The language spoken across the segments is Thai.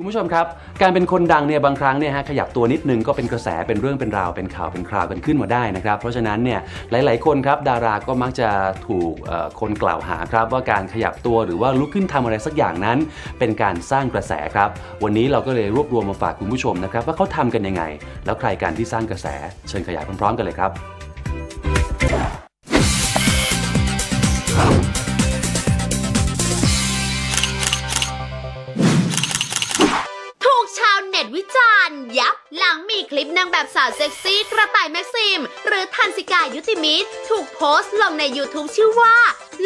คุณผู้ชมครับ การเป็นคนดังเนี่ยบางครั้งเนี่ยฮะขยับตัวนิดนึงก็เป็นกระแสเป็นเรื่องเป็นราวเป็นข่าวเป็นคราวกันขึ้นมาได้นะครับ เพราะฉะนั้นเนี่ยหลาย ๆ คนครับดาราก็มักจะถูกเอ่อคนกล่าวหาครับ ว่าการขยับตัวหรือว่าลุกขึ้นทำอะไรสักอย่างนั้น เป็นการสร้างกระแสครับ วันนี้เราก็เลยรวบรวมมาฝากคุณผู้ชมนะครับว่าเขาทำกันยังไง แล้วใครการที่สร้างกระแส เชิญขยายพร้อมๆกันเลยครับ ตวิจารณ์ ยับ หลังมีคลิปนางแบบสาวเซ็กซี่กระต่ายแม็กซิม หรือทันสิกายุติมิตร ถูกโพสต์ลงใน YouTube ชื่อว่า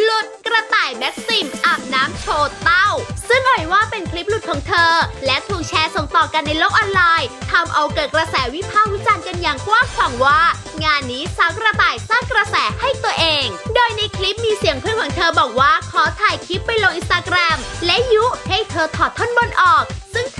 หลุดกระต่ายแม็กซิม อาบน้ำโชว์เต้า ซึ่งเอ่ยว่าเป็นคลิปหลุดของเธอ และถูกแชร์ส่งต่อกันในโลกออนไลน์ทำเอาเกิดกระแสวิพากษ์วิจารณ์กันอย่างกว้างขวางว่า งานนี้สาวกระต่ายสร้างกระแสให้ตัวเอง โดยในคลิปมีเสียงเพื่อนของเธอบอกว่าขอถ่ายคลิปไปลงอินสตาแกรมและยุให้เธอถอดท่อนบนออก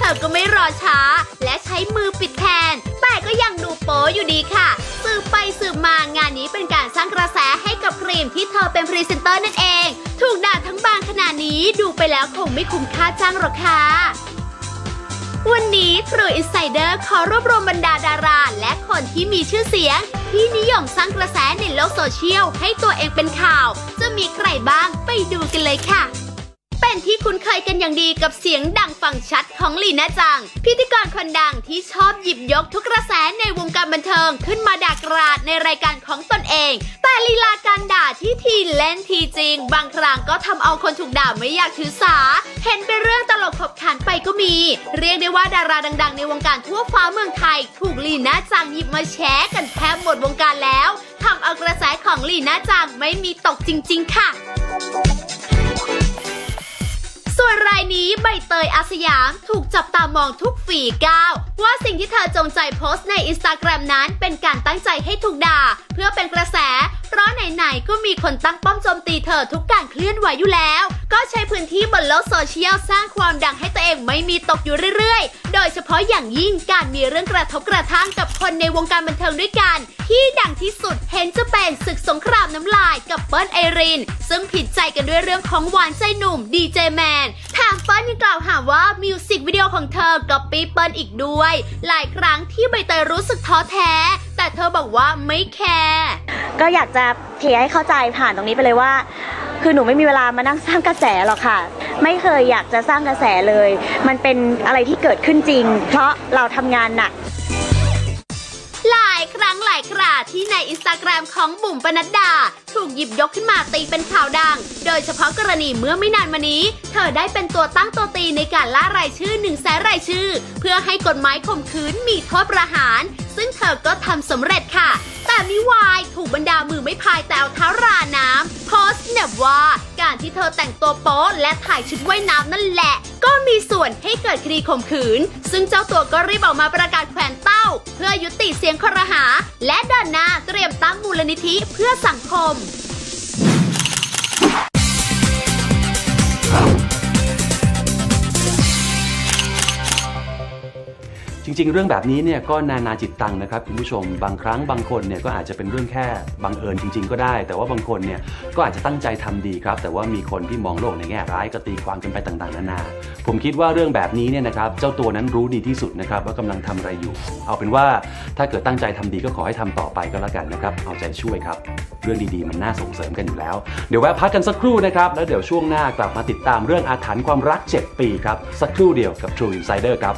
ธอก็ไม่รอช้า และใช้มือปิดแทน แต่ก็ยังดูโป๊อยู่ดีค่ะ สืบไปสืบมางานนี้เป็นการสร้างกระแสให้กับครีมที่เธอเป็นพรีเซนเตอร์นั่นเอง ถูกด่าทั้งบางขนาดนี้ดูไปแล้วคงไม่คุ้มค่าจ้างหรอกค่ะวันนี้ True Insider ขอรวบรวมบรรดาดารา และคนที่มีชื่อเสียง ที่นิยมสร้างกระแสในโลกโซเชียลให้ตัวเองเป็นข่าว จะมีใครบ้างไปดูกันเลยค่ะ เป็นที่คุ้นเคยกันอย่างดีกับเสียงดังฟังชัดของลีน่าจัง พิธีกรคนดังที่ชอบหยิบยกทุกกระแสในวงการบันเทิงขึ้นมาด่ากราดในรายการของตนเอง แต่ลีลาการด่าที่ทีเล่นทีจริง บางครั้งก็ทำเอาคนถูกด่าไม่อยากถือสา เห็นเป็นเรื่องตลกขบขันไปก็มี เรียกได้ว่าดาราดัง ๆ ในวงการทั่วฟ้าเมืองไทย ถูกลีน่าจังหยิบมาแชร์กันแทบหมดวงการแล้วทำเอากระแสของลีน่าจังไม่มีตกจริง ๆ ค่ะ รายนี้ใบเตยอาสยามถูกจับตามองทุกฝีก้าวว่าสิ่งที่เธอจงใจโพสต์ในอินสตาแกรมนั้นเป็นการตั้งใจให้ถูกด่า เพื่อเป็นกระแส เพราะไหนๆก็มีคนตั้งป้อมโจมตีเธอทุกการเคลื่อนไหวอยู่แล้ว ก็ใช้พื้นที่บนโลกโซเชียลสร้างความดังให้ตัวเองไม่มีตกอยู่เรื่อยๆ โดยเฉพาะอย่างยิ่งการมีเรื่องกระทบกระทั่งกับคนในวงการบันเทิงด้วยกัน ที่ ที่สุดเห็นจะเป็นศึกสงครามน้ำลายกับเปิ้ลไอริน ซึ่งผิดใจกันด้วยเรื่องของหวานใจหนุ่มดีเจแมนทางเปิ้ลยังกล่าวหาว่ามิวสิกวิดีโอของเธอกับปีเปิ้ลอีกด้วย หลายครั้งที่ใบเตยรู้สึกท้อแท้ แต่เธอบอกว่าไม่แคร์ก็อยากจะเคลียร์ให้เข้าใจผ่านตรงนี้ไปเลยว่า คือหนูไม่มีเวลามานั่งสร้างกระแสหรอกค่ะ ไม่เคยอยากจะสร้างกระแสเลย มันเป็นอะไรที่เกิดขึ้นจริง เพราะเราทำงานหนัก ครั้งหลายคราที่ในอินสตาแกรมของบุ๋มปนัดดา ถูกหยิบยกขึ้นมาตีเป็นข่าวดัง โดยเฉพาะกรณีเมื่อไม่นานมานี้ เธอได้เป็นตัวตั้งตัวตีในการล่ารายชื่อหนึ่งแสนรายชื่อ เพื่อให้กฎหมายข่มขืนมีโทษประหาร ซึ่งเธอก็ทำสำเร็จค่ะ แต่มิวายถูกบรรดามือไม่พายแต่เอาเท้าราน้ำโพสต์เนบว่าการที่เธอแต่งตัวโป๊และถ่ายชุดว่ายน้ำนั่นแหละ ก็มีส่วนให้เกิดคดีข่มขืน ซึ่งเจ้าตัวก็รีบออกมาประกาศแขวนเต้า เพื่อยุติเสียงครหา และเดินหน้าเตรียมตั้งมูลนิธิเพื่อสังคม จริง ๆ เรื่องแบบนี้เนี่ยก็นานาจิตตังนะครับคุณผู้ชมบางครั้งบางคนเนี่ยก็อาจจะเป็นเรื่องแค่บังเอิญจริง ๆ ก็ได้ แต่ว่าบางคนเนี่ยก็อาจจะตั้งใจทำดีครับ แต่ว่ามีคนที่มองโลกในแง่ร้ายก็ตีความกันไปต่างๆนานา ผมคิดว่าเรื่องแบบนี้เนี่ยนะครับเจ้าตัวนั้นรู้ดีที่สุดนะครับว่ากำลังทำอะไรอยู่ เอาเป็นว่าถ้าเกิดตั้งใจทำดีก็ขอให้ทำต่อไปก็แล้วกันนะครับเอาใจช่วยครับ เรื่องดีๆ มันน่าส่งเสริมกันอยู่แล้ว เดี๋ยวแวะพักกันสักครู่นะครับแล้วเดี๋ยวช่วงหน้ากลับมาติดตามเรื่องอาถรรพ์ความรัก 7 ปีครับสักครู่เดียวกับ True Insider ครับ